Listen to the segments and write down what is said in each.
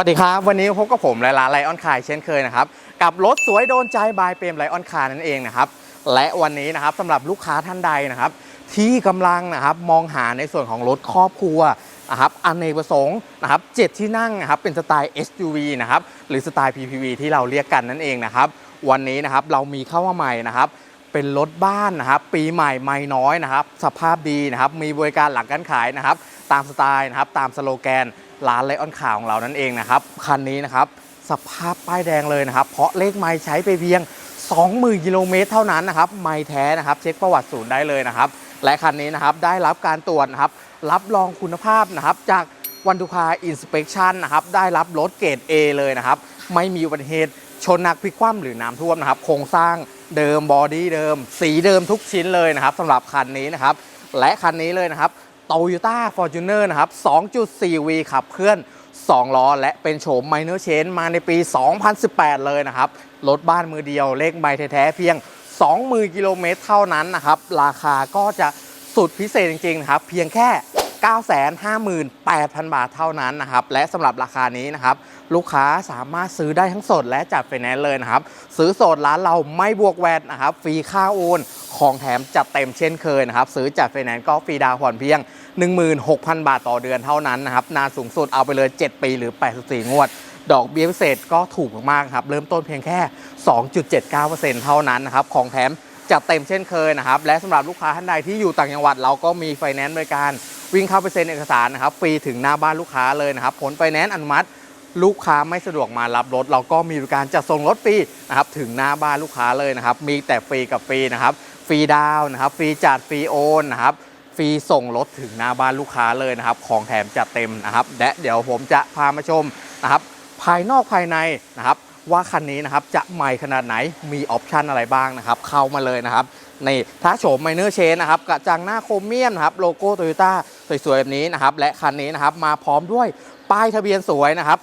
สวัสดีครับ วันนี้พบกับผมและร้านไลออนคายเช่นเคยนะครับ กับรถสวยโดนใจบายเปรมไลออนคานั่นเองนะครับ และวันนี้นะครับสำหรับลูกค้าท่านใดนะครับ ที่กำลังนะครับมองหาในส่วนของรถครอบครัวนะครับอเนกประสงค์นะครับเจ็ดที่นั่งนะครับเป็นสไตล์ SUV นะครับหรือสไตล์ PPV ที่เราเรียกกันนั่นเองนะครับ วันนี้นะครับเรามีเข้ามาใหม่นะครับเป็นรถบ้านนะครับปีใหม่ไม่น้อยนะครับ สภาพดีนะครับมีบริการหลังการขายนะครับ ตามสไตล์นะครับตามสโลแกน ร้านไลออนข่าวของเรานั่นเองนะครับคันนี้นะครับสภาพป้ายแดงเลยนะครับ เพราะเลขไม้ใช้ไปเพียง 20,000กิโลเมตรเท่านั้นนะครับไม่แท้นะครับ เช็คประวัติศูนย์ได้เลยนะครับ และคันนี้นะครับได้รับการตรวจนะครับ รับรองคุณภาพนะครับ จากวันทุคาอินสเป t ชันนะครับ ได้รับรถเกรด A เลยนะครับ ไม่มีอุบัติเหตุชนหนักพลิกคว่ำหรือน้ำท่วมนะครับ โครงสร้างเดิมบอดี้เดิม สีเดิมทุกชิ้นเลยนะครับสำหรับคันนี้นะครับ และคันนี้เลยนะครับ Toyota Fortuner นะครับ 2.4V ขับเคลื่อน 2 ล้อ และเป็นโฉม Minor Change มาในปี 2018 เลยนะครับ รถบ้านมือเดียวเลขใบแท้ๆเพียง 20,000กิโลเมตรเท่านั้นนะครับ ราคาก็จะสุดพิเศษจริงๆนะครับ เพียงแค่ 958,000 บาทเท่านั้นนะครับ และสำหรับราคานี้นะครับ ลูกค้าสามารถซื้อได้ทั้งสดและจัดไฟแนนซ์เลยนะครับ ซื้อสดร้านเราไม่บวกแวดนะครับ ฟรีค่าโอน ของแถมจัดเต็มเช่นเคยนะครับ ซื้อจัดไฟแนนซ์ก็ฟรีดาวน์ผ่อนเพียง 16,000 บาทต่อเดือนเท่านั้นนะครับ นานสูงสุดเอาไปเลย 7 ปีหรือ 84 งวด ดอกเบี้ยพิเศษก็ถูกมากๆครับ เริ่มต้นเพียงแค่ 2.79%เท่านั้นนะครับ ของแถมจัดเต็มเช่นเคยนะครับ และสำหรับลูกค้าท่านใดที่อยู่ต่างจังหวัด เราก็มีไฟแนนซ์บริการวิ่งเข้าไปเซ็นเอกสารนะครับฟรีถึงหน้าบ้านลูกค้าเลยนะครับ ผลไฟแนนซ์อนุมัติลูกค้าไม่สะดวกมารับรถ เราก็มีบริการจัดส่งรถฟรีนะครับถึงหน้าบ้านลูกค้าเลยนะครับ มีแต่ฟรีกับฟรีนะครับ ฟรีดาวน์นะครับ ฟรีจัดฟรีโอนนะครับ รีส่งรถถึงหน้าบ้านลูกค้าเลยนะครับ ของแถมจัดเต็มนะครับ และเดี๋ยวผมจะพามาชมนะครับ ภายนอกภายในนะครับ ว่าคันนี้นะครับจะใหม่ขนาดไหนมีออปชันอะไรบ้างนะครับ เข้ามาเลยนะครับนี่ถ้าโฉมไมเนอร์เชนนะครับกระจังหน้าโครเมียมนะครับโลโก้โตโยต้าสวยๆแบบนี้นะครับ และคันนี้นะครับมาพร้อมด้วยป้ายทะเบียนสวยนะครับ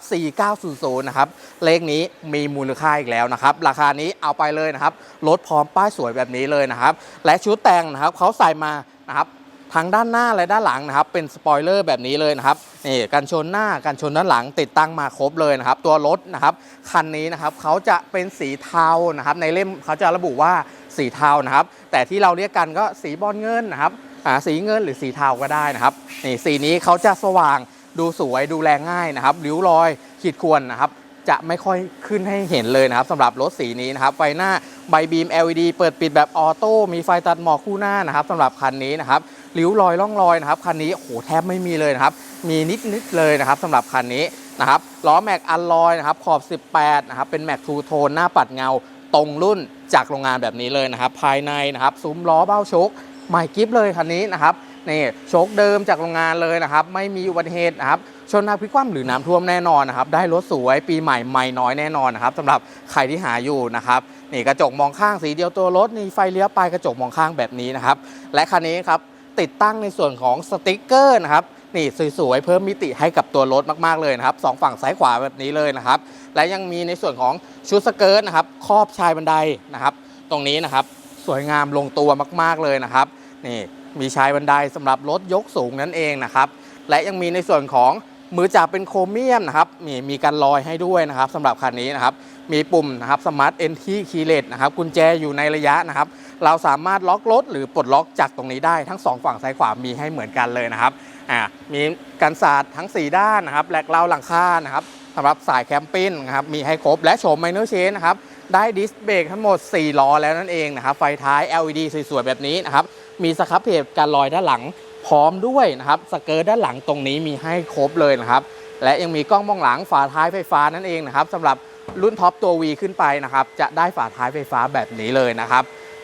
4900 นะครับ เลขนี้มีมูลค่าอีกแล้วนะครับ ราคานี้เอาไปเลยนะครับ รถพร้อมป้ายสวยแบบนี้เลยนะครับ และชุดแต่งนะครับเขาใส่มานะครับ ทั้งด้านหน้าและด้านหลังนะครับเป็นสปอยเลอร์แบบนี้เลยนะครับนี่กันชนหน้ากันชนด้านหลังติดตั้งมาครบเลยนะครับ ตัวรถนะครับคันนี้นะครับเขาจะเป็นสีเทานะครับ ในเล่มเขาจะระบุว่าสีเทานะครับ แต่ที่เราเรียกกันก็สีบอลเงินนะครับอ่าสีเงินหรือสีเทาก็ได้นะครับนี่สีนี้เขาจะสว่างดูสวยดูแลง่ายนะครับริ้วรอยขีดข่วนนะครับจะไม่ค่อยขึ้นให้เห็นเลยนะครับสำหรับรถสีนี้นะครับไฟหน้าใบบีม LED เปิดปิดแบบออโต้มีไฟตัดหมอกคู่หน้านะครับสำหรับคันนี้นะครับ ริ้วรอยร่องรอยนะครับคันนี้โหแทบไม่มีเลยนะครับ มีนิดนิดเลยนะครับสำหรับคันนี้นะครับล้อแม็กอัลลอยนะครับขอบ 18นะครับเป็นแม็กทูโทนหน้าปัดเงาตรงรุ่นจากโรงงานแบบนี้เลยนะครับ ภายในนะครับซุ้มล้อเบ้าโชคใหม่กิฟเลยคันนี้นะครับนี่โชคเดิมจากโรงงานเลยนะครับ ไม่มีอุบัติเหตุนะครับชนนาพลิกคว่ำหรือน้ำท่วมแน่นอนนะครับ ได้รถสวยปีใหม่ไม่น้อยแน่นอนนะครับสำหรับใครที่หาอยู่นะครับนี่กระจกมองข้างสีเดียวตัวรถนี่ไฟเลี้ยวปลายกระจกมองข้างแบบนี้นะครับ และคันนี้ครับ ติดตั้งในส่วนของสติกเกอร์นะครับนี่สวยๆเพิ่มมิติให้กับตัวรถมากๆเลยนะครับสองฝั่งซ้ายขวาแบบนี้เลยนะครับ และยังมีในส่วนของชุดสเกิร์ตนะครับครอบชายบันไดนะครับ ตรงนี้นะครับสวยงามลงตัวมากๆเลยนะครับนี่มีชายบันไดสำหรับรถยกสูงนั่นเองนะครับ และยังมีในส่วนของ มือจับเป็นโครเมียมนะครับมีมีการลอยให้ด้วยนะครับสำหรับคันนี้นะครับมีปุ่มนะครับสมาร์ทเอนทีคีเลตนะครับกุญแจอยู่ในระยะนะครับ เราสามารถล็อกรถหรือปลดล็อกจากตรงนี้ได้ทั้งสองฝั่งซ้ายขวามีให้เหมือนกันเลยนะครับอ่ามีกันศาสตร์ทั้ง 4 ด้านนะครับแหลกเล่าหลังคานะครับสำหรับสายแคมปิ้งนะครับมีให้ครบและโฉมไมเนอร์เชนนะครับได้ดิสเบรกทั้งหมด 4 ล้อแล้วนั่นเองนะครับไฟท้าย LED สวยๆแบบนี้นะครับมีสครับเพจการลอยด้านหลัง พร้อมด้วยนะครับสเกิร์ตด้านหลังตรงนี้มีให้ครบเลยนะครับ และยังมีกล้องมองหลังฝาท้ายไฟฟ้านั่นเองนะครับสำหรับรุ่นท็อปตัว V ขึ้นไปนะครับ จะได้ฝาท้ายไฟฟ้าแบบนี้เลยนะครับ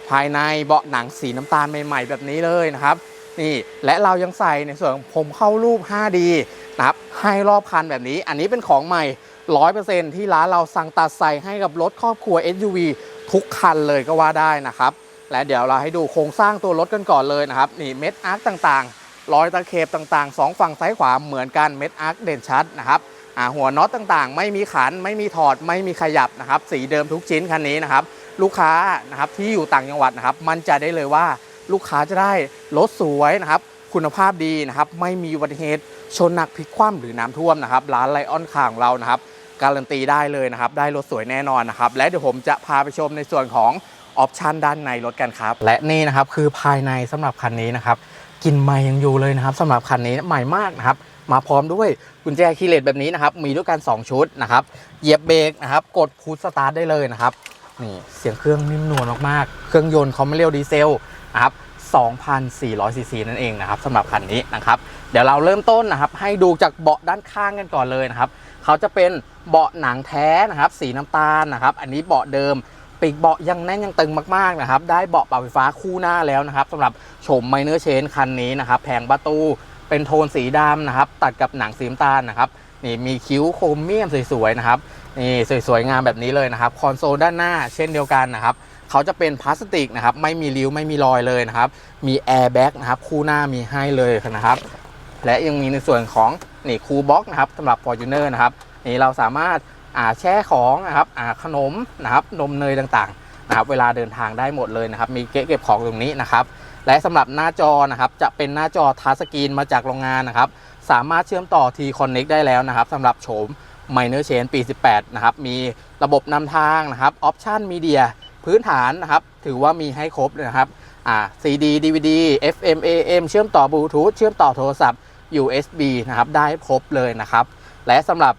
ภายในเบาะหนังสีน้ำตาลใหม่ ๆ แบบนี้เลยนะครับ นี่และเรายังใส่ในส่วนผมเข้ารูป 5D นะครับให้รอบคันแบบนี้ อันนี้เป็นของใหม่ 100%ที่ร้านเราสั่งตัดใส่ให้กับรถครอบครัว SUV ทุกคันเลยก็ว่าได้นะครับ และเดี๋ยวเราให้ดูโครงสร้างตัวรถกันก่อนเลยนะครับนี่เม็ดอาร์คต่างๆรอยตะเข็บต่างๆ 2 ฝั่งซ้ายขวาเหมือนกันเม็ดอาร์คเด่นชัดนะครับหัวน็อตต่างๆ ไม่มีขันไม่มีถอดไม่มีขยับนะครับสีเดิมทุกชิ้นคันนี้นะครับลูกค้านะครับที่อยู่ต่างจังหวัดนะครับมั่นใจได้เลยว่าลูกค้าจะได้รถสวยนะครับคุณภาพดีนะครับไม่มีอุบัติเหตุชนหนักพลิกคว่ำหรือน้ำท่วมนะครับร้านไลออนคาของเรานะครับการันตีได้เลยนะครับได้รถสวยแน่นอนนะครับและเดี๋ยวผมจะพาไปชมในส่วนของ ออปชันด้านในรถกันครับ และนี่นะครับคือภายในสำหรับคันนี้นะครับกลินใหม่ยังอยู่เลยนะครับสำหรับคันนี้ใหม่มากนะครับมาพร้อมด้วยกุญแจคีย์เลสแบบนี้นะครับมีด้วยกัน 2 ชุดนะครับเหยียบเบรกนะครับกดพุชสตาร์ทได้เลยนะครับนี่เสียงเครื่องนิ่มนวลมากๆ เครื่องยนต์เขาไม่เรียวดีเซลนะครับ2,400ซีซีนั่นเองนะครับสำหรับคันนี้นะครับเดี๋ยวเราเริ่มต้นนะครับให้ดูจากเบาะด้านข้างกันก่อนเลยนะครับเขาจะเป็นเบาะหนังแท้นะครับสีน้ำตาลนะครับ อันนี้เบาะเดิม ปีกเบาะยังแน่นยังตึงมากๆนะครับ ได้เบาะปรับไฟฟ้าคู่หน้าแล้วนะครับสำหรับโฉมไมเนอร์เชนคันนี้นะครับแผงประตูเป็นโทนสีดำนะครับ ตัดกับหนังสีน้ำตาลนะครับนี่มีคิ้วโครเมียมสวยๆนะครับนี่สวยๆงามแบบนี้เลยนะครับ คอนโซลด้านหน้าเช่นเดียวกันนะครับเขาจะเป็นพลาสติกนะครับไม่มีริ้วไม่มีรอยเลยนะครับ มีแอร์แบ็กนะครับคู่หน้ามีให้เลยนะครับ และยังมีในส่วนของนี่คูบ็อกนะครับสำหรับ f o r t u n e r นะครับนี่เราสามารถ แช่ของนะครับอ่าขนมนะครับนมเนยต่างๆนะครับเวลาเดินทางได้หมดเลยนะครับ มีเก๊ะเก็บของตรงนี้นะครับและสำหรับหน้าจอนะครับจะเป็นหน้าจอทัชสกรีนมาจากโรงงานนะครับ สามารถเชื่อมต่อ T Connect ได้แล้วนะครับสำหรับโฉม Minor Chain ปี 18 นะครับ มีระบบนำทางนะครับออปชันมีเดียพื้นฐานนะครับ ถือว่ามีให้ครบนะครับอ่า CD DVD FM AM เชื่อมต่อบลูทูธเชื่อมต่อโทรศัพท์ USB นะครับ ได้ครบเลยนะครับ และสำหรับ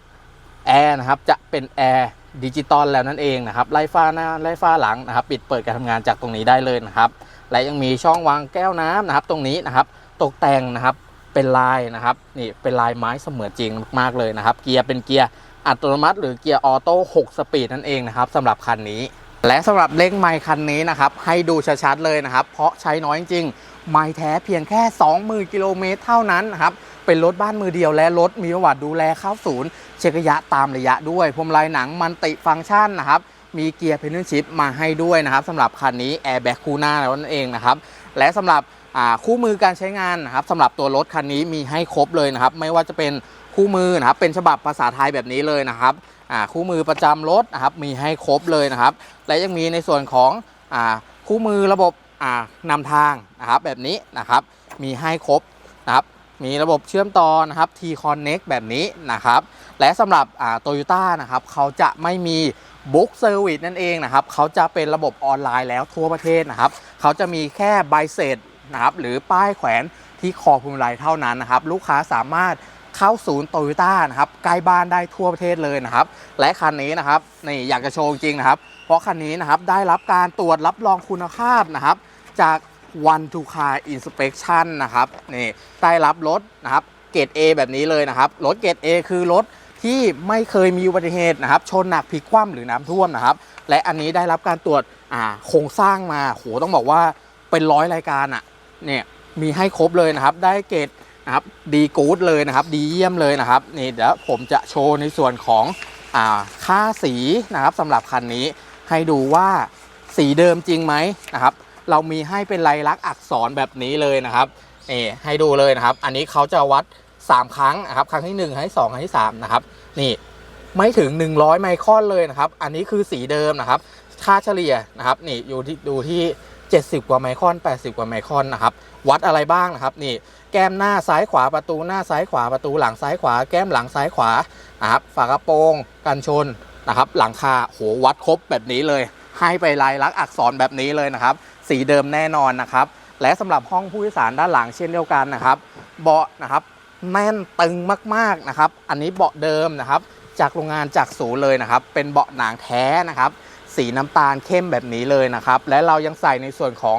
แอร์นะครับจะเป็นแอร์ดิจิตอลแล้วนั่นเองนะครับไล่ฟ้าหน้าไล่ฟ้าหลังนะครับ ปิดเปิดการทำงานจากตรงนี้ได้เลยนะครับ และยังมีช่องวางแก้วน้ำนะครับ ตรงนี้นะครับ ตกแต่งนะครับเป็นลายนะครับนี่เป็นลายไม้เสมือนจริงมากๆเลยนะครับ เกียร์เป็นเกียร์อัตโนมัติ หรือเกียร์ออโต้6สปีดนั่นเองนะครับสำหรับคันนี้ และสำหรับเร่งไมค์คันนี้นะครับ ให้ดูชัดๆเลยนะครับ เพราะใช้น้อยจริงไมค์แท้เพียงแค่ 20,000กิโลเมตรเท่านั้นนะครับ เป็นรถบ้านมือเดียวและรถมีประวัติดูแลเข้าศูนย์ เช็คระยะตามระยะด้วยพวงมลัยหนังมันติฟังก์ชันนะครับมีเกียร์เพนเนชิพมาให้ด้วยนะครับสำหรับคันนี้แอร์แบ็กคู่หน้าแล้วนั่นเองนะครับและสำหรับคู่มือการใช้งานนะครับสำหรับตัวรถคันนี้มีให้ครบเลยนะครับ ไม่ว่าจะเป็นคู่มือนะครับเป็นฉบับภาษาไทยแบบนี้เลยนะครับคู่มือประจำรถนะครับมีให้ครบเลยนะครับ และยังมีในส่วนของอคู่มือระบบอ่านำทางนะครับแบบนี้นะครับมีให้ครบนะครับ มีระบบเชื่อมต่อนะครับ T Connect แบบนี้นะครับ และสำหรับโตโยต้านะครับเขาจะไม่มีบุ๊กเซอร์วิสนั่นเองนะครับเขาจะเป็นระบบออนไลน์แล้วทั่วประเทศนะครับเขาจะมีแค่ใบเสร็จนะครับหรือป้ายแขวนที่คอพวงมาลัยเท่านั้นนะครับ ลูกค้าสามารถเข้าศูนย์โตโยต้านะครับใกล้บ้านได้ทั่วประเทศเลยนะครับ และคันนี้นะครับนี่อยากจะโชว์จริงนะครับ เพราะคันนี้นะครับได้รับการตรวจรับรองคุณภาพนะครับ จาก One to Car Inspection นะครับนี่ได้รับรถนะครับเกรด A แบบนี้เลยนะครับ รถเกรด A คือรถที่ไม่เคยมีอุบัติเหตุนะครับ ชนหนักพลิกคว่ำหรือน้ำท่วมนะครับ และอันนี้ได้รับการตรวจอ่าโครงสร้างมาโหต้องบอกว่าเป็นร้อยรายการอะ่ะเนี่ยมีให้ครบเลยนะครับ ได้เกรดนะครับดีกู๊ดเลยนะครับ ดีเยี่ยมเลยนะครับนี่เดี๋ยวผมจะโชว์ในส่วนของอ่าค่าสีนะครับสำหรับคันนี้ให้ดูว่าสีเดิมจริงไหมนะครับ เรามีให้เป็นลายลักษณ์อักษรแบบนี้เลยนะครับนี่ให้ดูเลยนะครับ อันนี้เขาจะวัด 3 ครั้งนะครับ ครั้งที่ 1 ครั้งที่ 2 ครั้งที่ 3 นะครับ นี่ไม่ถึง 100 ไมครอนเลยนะครับ อันนี้คือสีเดิมนะครับ ค่าเฉลี่ยนะครับ นี่อยู่ที่ดูที่ 70 กว่าไมครอน 80 กว่าไมครอนนะครับ วัดอะไรบ้างนะครับ นี่ แก้มหน้าซ้ายขวาประตูหน้าซ้ายขวาประตูหลังซ้ายขวา แก้มหลังซ้ายขวานะครับ ฝากระโปรง กันชนนะครับ หลังคา โห วัดครบแบบนี้เลย ให้ไปลายลักษณ์อักษรแบบนี้เลยนะครับ สีเดิมแน่นอนนะครับ และสำหรับห้องผู้โดยสารด้านหลังเช่นเดียวกันนะครับ เบาะนะครับแน่นตึงมากๆนะครับ อันนี้เบาะเดิมนะครับ จากโรงงานจากศูนย์เลยนะครับ เป็นเบาะหนังแท้นะครับ สีน้ำตาลเข้มแบบนี้เลยนะครับ และเรายังใส่ในส่วนของ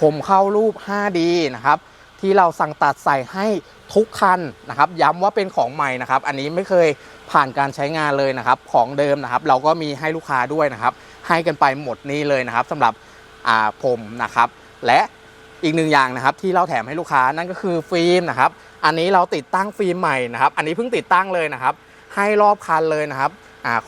ผมเข้ารูป 5D นะครับที่เราสั่งตัดใส่ให้ทุกคันนะครับ ย้ำว่าเป็นของใหม่นะครับ อันนี้ไม่เคยผ่านการใช้งานเลยนะครับ ของเดิมนะครับ เราก็มีให้ลูกค้าด้วยนะครับ ให้กันไปหมดนี้เลยนะครับสำหรับผมนะครับและอีกหนึ่งอย่างนะครับที่เราแถมให้ลูกค้านั่นก็คือฟิล์มนะครับอันนี้เราติดตั้งฟิล์มใหม่นะครับอันนี้เพิ่งติดตั้งเลยนะครับ ให้รอบคันเลยนะครับ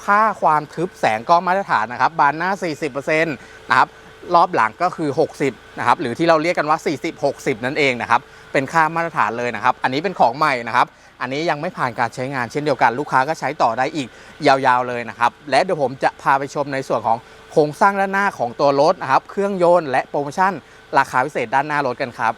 ค่าความทึบแสงก็มาตรฐานนะครับบานหน้า 40%นะครับรอบหลังก็คือ 60นะครับหรือที่เราเรียกกันว่า 40 60 นั่นเองนะครับเป็นค่ามาตรฐานเลยนะครับ อันนี้เป็นของใหม่นะครับ อันนี้ยังไม่ผ่านการใช้งานเช่นเดียวกันลูกค้าก็ใช้ต่อได้อีกยาวๆเลยนะครับ และเดี๋ยวผมจะพาไปชมในส่วนของโครงสร้างด้านหน้าของตัวรถนะครับ เครื่องยนต์และโปรโมชั่น ราคาพิเศษด้านหน้ารถกันครับ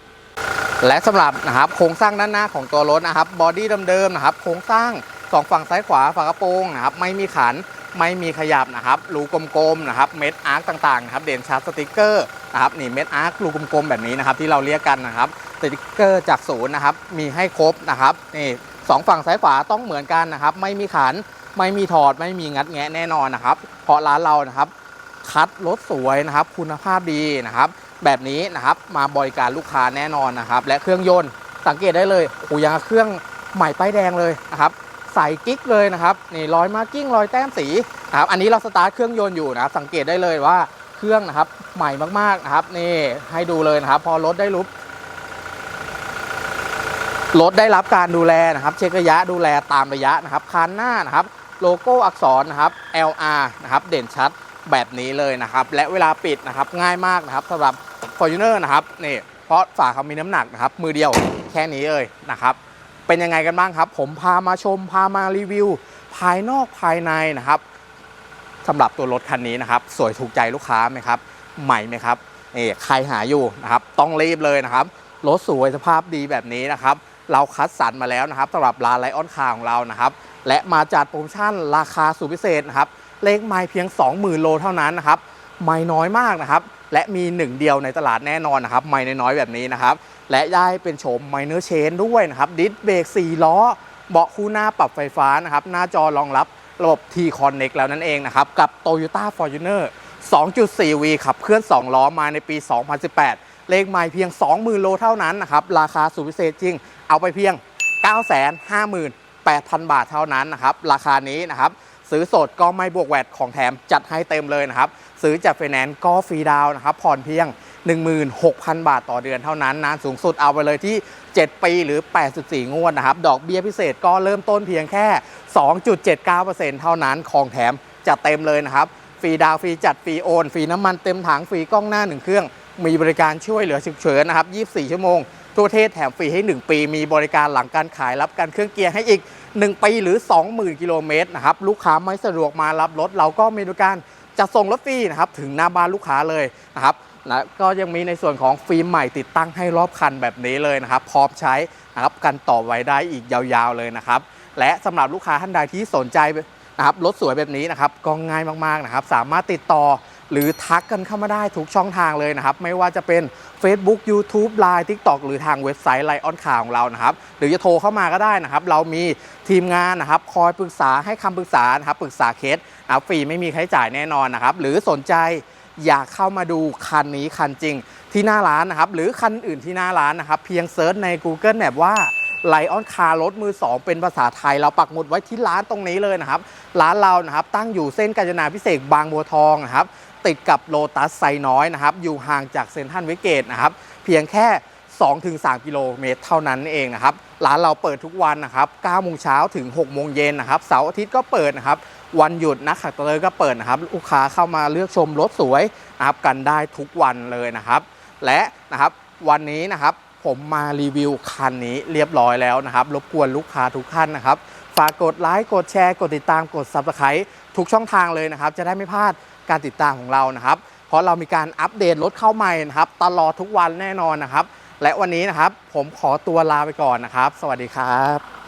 และสำหรับนะครับโครงสร้างด้านหน้าของตัวรถนะครับบอดี้เดิมๆนะครับโครงสร้างสองฝั่งซ้ายขวาฝากระโปรงนะครับไม่มีขันไม่มีขยับนะครับรูกลมๆนะครับเม็ดอาร์คต่างๆนะครับเด่นชัดสติกเกอร์นะครับนี่เม็ดอาร์ครูกลมๆแบบนี้นะครับที่เราเรียกกันนะครับสติกเกอร์จากศูนย์นะครับมีให้ครบนะครับนี่ สองฝั่งซ้ายขวาต้องเหมือนกันนะครับ ไม่มีขันไม่มีถอดไม่มีงัดแงะแน่นอนนะครับ เพราะร้านเรานะครับ คัดรถสวยนะครับ คุณภาพดีนะครับ แบบนี้นะครับมาบริการลูกค้าแน่นอนนะครับ และเครื่องยนต์สังเกตได้เลยโอ้ยังเครื่องใหม่ป้ายแดงเลยนะครับใส่กิ๊กเลยนะครับนี่รอยมาร์กิ้งรอยแต้มสีนะครับอันนี้เราสตาร์ทเครื่องยนต์อยู่นะครับสังเกตได้เลยว่าเครื่องนะครับใหม่มากๆนะครับนี่ให้ดูเลยนะครับ พอรถได้รูป รถได้รับการดูแลนะครับ เช็คระยะดูแลตามระยะนะครับคันหน้านะครับ โลโก้อักษรนะครับ LR นะครับเด่นชัดแบบนี้เลยนะครับ และเวลาปิดนะครับง่ายมากนะครับสำหรับ Fortuner นะครับนี่เพราะฝาเขามีน้ำหนักนะครับ มือเดียวแค่นี้เลยนะครับ เป็นยังไงกันบ้างครับ ผมพามาชมพามารีวิว ภายนอกภายในนะครับสำหรับตัวรถคันนี้นะครับ สวยถูกใจลูกค้าไหมครับ ใหม่ไหมครับนี่ใครหาอยู่นะครับ ต้องรีบเลยนะครับรถสวยสภาพดีแบบนี้นะครับ เราคัดสรรมาแล้วนะครับสำหรับร้านไลออนคาของเรานะครับ และมาจัดโปรโมชั่นราคาสุดพิเศษนะครับ เลขไม้เพียง 20,000 โลเท่านั้นนะครับ ไม่น้อยมากนะครับ และมีหนึ่งเดียวในตลาดแน่นอนนะครับ ไม่น้อยๆแบบนี้นะครับ และได้เป็นโฉมไมเนอร์เชนด้วยนะครับ ดิสเบรก4ล้อ เบาะคู่หน้าปรับไฟฟ้านะครับ หน้าจอรองรับระบบ T Connect แล้วนั่นเองนะครับ กับ Toyota Fortuner 2.4V ขับเคลื่อน 2 ล้อมาในปี 2018 เลขไม้เพียง 20,000 โลเท่านั้นนะครับ ราคาสุดพิเศษจริง เอาไปเพียง 958,000 บาทเท่านั้นนะครับ ราคานี้นะครับซื้อสดก็ไม่บวกแวดของแถมจัดให้เต็มเลยนะครับ ซื้อจากไฟแนนซ์ก็ฟรีดาวนะครับ ผ่อนเพียง 16,000 บาทต่อเดือนเท่านั้น นานสูงสุดเอาไปเลยที่ 7 ปีหรือ 84 งวดนะครับ ดอกเบี้ยพิเศษก็เริ่มต้นเพียงแค่ 2.79%เท่านั้น ของแถมจะเต็มเลยนะครับ ฟรีดาวฟรีจัดฟรีโอน ฟรีน้ำมันเต็มถัง ฟรีกล้องหน้า 1 เครื่อง มีบริการช่วยเหลือฉุกเฉินนะครับ 24 ชั่วโมง ทั่วประเทศแถมฟรีให้ 1 ปี มีบริการหลังการขายรับการเครื่องเกียร์ให้อีก 1 ปีหรือ 20,000 กิโลเมตรนะครับ ลูกค้าไม่สะดวกมารับรถ เราก็มีบริการจะส่งรถฟรีนะครับ ถึงหน้าบ้านลูกค้าเลยนะครับนะก็ยังมีในส่วนของฟิล์มใหม่ติดตั้งให้รอบคันแบบนี้เลยนะครับ พร้อมใช้นะครับกันต่อไว้ได้อีกยาวๆเลยนะครับ และสำหรับลูกค้าท่านใดที่สนใจนะครับรถสวยแบบนี้นะครับก็ง่ายมากๆนะครับ สามารถติดต่อ หรือทักกันเข้ามาได้ทุกช่องทางเลยนะครับ ไม่ว่าจะเป็น Facebook YouTube Line TikTok หรือทางเว็บไซต์ไลออนข่าวของเรานะครับ หรือจะโทรเข้ามาก็ได้นะครับ เรามีทีมงานนะครับคอยปรึกษาให้คำปรึกษานะครับปรึกษาเคสนะฟรีไม่มีค่าใช้จ่ายแน่นอนนะครับ หรือสนใจอยากเข้ามาดูคันนี้คันจริงที่หน้าร้านนะครับ หรือคันอื่นที่หน้าร้านนะครับ เพียงเซิร์ชใน Google Map ว่า ไลออนคาร์รถมือ 2 เป็นภาษาไทย เราปักหมุดไว้ที่ร้านตรงนี้เลยนะครับ ร้านเรานะครับตั้งอยู่เส้นกาญจนาพิเศษกบางบัวทองนะครับ ติดกับโลตัสไซน้อยนะครับ อยู่ห่างจากเซ็นทรัลเวสเกตนะครับ เพียงแค่ 2-3 กิโลเมตรเท่านั้นเองนะครับ ร้านเราเปิดทุกวันนะครับ9โมงเช้าถึง6โมงเย็นนะครับเสาร์อาทิตย์ก็เปิดนะครับวันหยุดนักขัตฤกษ์ก็เปิดนะครับ ลูกค้าเข้ามาเลือกชมรถสวยนะครับกันได้ทุกวันเลยนะครับ และนะครับวันนี้นะครับ ผมมารีวิวคันนี้เรียบร้อยแล้วนะครับ รบกวนลูกค้าทุกท่านนะครับ ฝากกดไลค์กดแชร์ กดติดตามกด Subscribe ทุกช่องทางเลยนะครับ จะได้ไม่พลาดการติดตามของเรานะครับ เพราะเรามีการอัปเดตรถเข้าใหม่นะครับ ตลอดทุกวันแน่นอนนะครับ และวันนี้นะครับผมขอตัวลาไปก่อนนะครับ สวัสดีครับ